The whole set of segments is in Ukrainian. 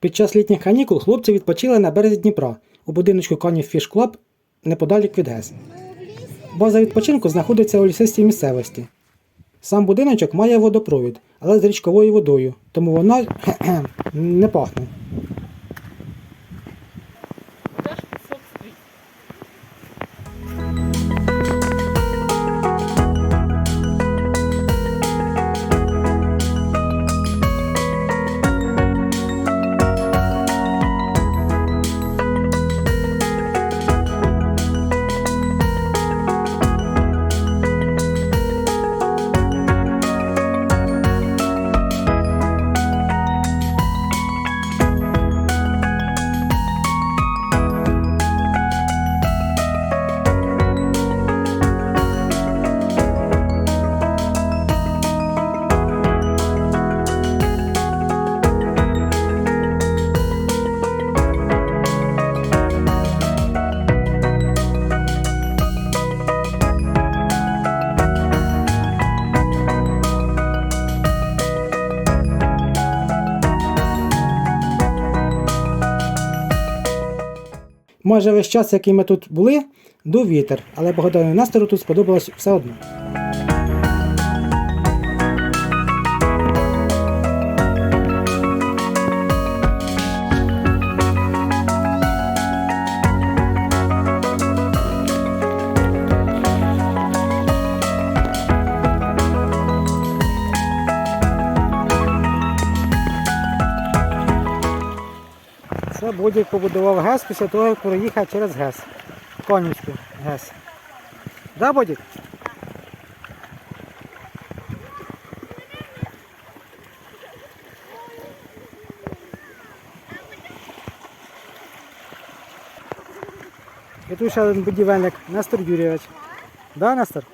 Під час літніх канікул хлопці відпочили на березі Дніпра у будиночку Канів Фіш Клаб неподалік від ГЕС. База відпочинку знаходиться у лісистій місцевості. Сам будиночок має водопровід, але з річковою водою, тому вона не пахне. Майже весь час, який ми тут були, дув вітер, але Богдану настрою тут сподобалось все одно. Це Бодік побудував ГЕС після того, як проїхав через ГЕС. Конівський ГЕС. Да, Бодік? І тут ще один будівельник Нестор Юрійович. Да, Нестор?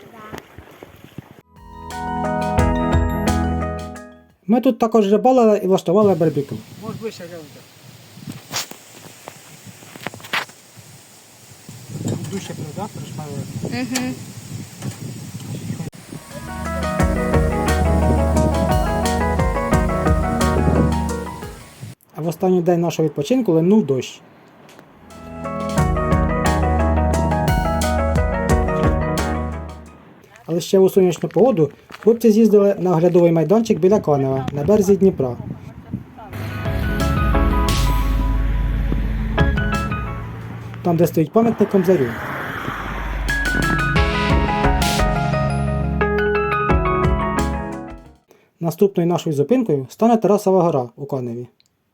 Ми тут також рибалили і влаштували барбекю. Може ближче глянути. Да, пришпалили. Угу. А в останній день нашого відпочинку линув дощ. Але ще у сонячну погоду хлопці з'їздили на оглядовий майданчик біля Канева на березі Дніпра. Там, де стоїть пам'ятник Комзарю. Наступною нашою зупинкою стане Тарасова гора у Каневі.